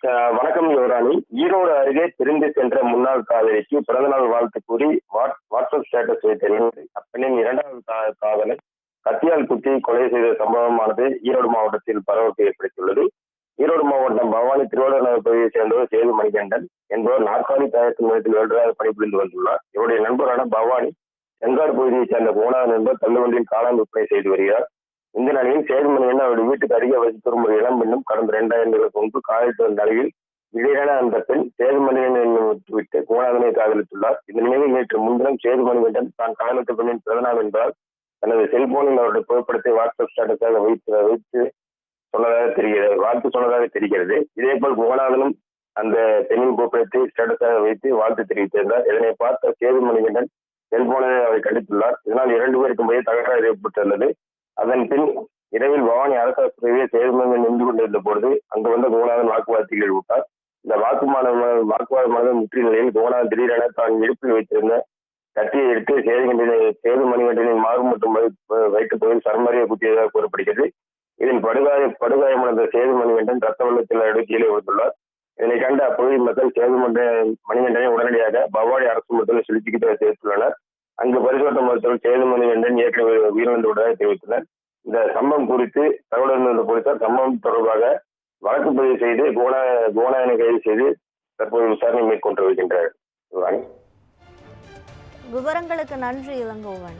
வணக்கம் யுவராணி. ஈரோடு அருகே பிரிந்து சென்ற முன்னாள் காதலிக்கு பிறந்தநாள் வாழ்த்து கூறி வாட்- வாட்ஸ்அப் ஸ்டேட்டஸ் வைத்திருந்தது அப்பெண்ணின் இரண்டாவது காதலை கத்தியால் குத்தி கொலை செய்த சம்பவமானது ஈரோடு மாவட்டத்தில் பரபரப்பை ஏற்படுத்தியுள்ளது. ஈரோடு மாவட்டம் பவானி திருவாரூர் நகர் பகுதியைச் சேர்ந்தவர் சேது மணிகண்டன் என்பவர் நாற்காலி தயாரிக்கும் நிலையத்தில் வெள்ளராக பணிபுரிந்து வந்துள்ளார். இவருடைய நண்பரான பவானி செங்கார் பகுதியைச் சேர்ந்த கோணாதன் நண்பர் தள்ளுவண்டியில் காளான் விற்பனை செய்து வருகிறார். இந்த நிலையில் சேதுமணியன் அவருடைய வீட்டுக்கு அருகே வசித்து வரும் ஒரு இளம் பெண்ணும் கடந்த இரண்டாயிரங்களுக்கு முன்பு காதலித்து வந்த நிலையில் திடீரென அந்த பெண் சேதுமணியன் என்னும் விட்டு கோணாதனை காதலித்துள்ளார். இந்த நிலையில் நேற்று முன்தினம் சேதுமணிகண்டன் தான் காதலித்த பெண்ணின் பிறந்தநாள் என்றால் தனது செல்போனில் அவருடைய புகைப்படத்தை வாட்ஸ்அப் ஸ்டேட்டஸாக வைத்து வைத்து சொன்னதாக தெரிகிறது வாழ்த்து சொன்னதாக தெரிகிறது. இதே போல் கோணாதனும் அந்த பெண்ணின் புகைப்படத்தை ஸ்டேட்டஸாக வைத்து வாழ்த்து தெரிவித்திருந்தார். இதனை பார்த்த சேதுமணிகண்டன் செல்போனை அவரை கண்டித்துள்ளார் இதனால் இரண்டு பேருக்கும் போய் தகராறு ஏற்பட்டுள்ளது. அதன் பின் இரவில் பவானி அரசு ஆஸ்பத்திரியில் நின்று கொண்டிருந்த பொழுது அங்கு வந்த கோணாதன் வாக்குவாதத்தில் ஈடுபட்டார் இந்த வாக்குமான வாக்குவாதமானது முற்றிய நிலையில் கோணாதன் திடீரென தான் இடுப்பில் வைத்திருந்த கட்டியை எடுத்து சேதுமணி சேதுமணிகண்டனின் மார்பு மற்றும் வயிற்று- பகுதியில் சரமாரியை குத்தியதாக கூறப்படுகிறது. இதில் படுகாய படுகாயமடைந்த சேதுமணிகண்டன் ரத்த வெள்ளத்தில் அடுத்து கீழே விழுந்துள்ளார். இதனை கண்ட அப்பகுதி மக்கள் சேதுமன்ற மணிகண்டனை உடனடியாக பவானி அரசு மருத்துவ சிகிச்சைக்கு சேர்த்துள்ளனர் அங்கு பரிசோதனை மருத்துவர் சேதுமணிகண்டன் ஏற்கனவே உயிரிழந்து விட்டதாக தெரிவித்தனர் இந்த சம்பவம் குறித்து தகவல் இருந்த போலீசார் சம்பவம் தொடர்பாக வழக்கு பதிவு செய்து கோணா கோணாயனை கைது செய்து தற்போது விசாரணை மேற்கொண்டு வருகின்றனர் விவரங்களுக்கு நன்றி இளங்கோவன்.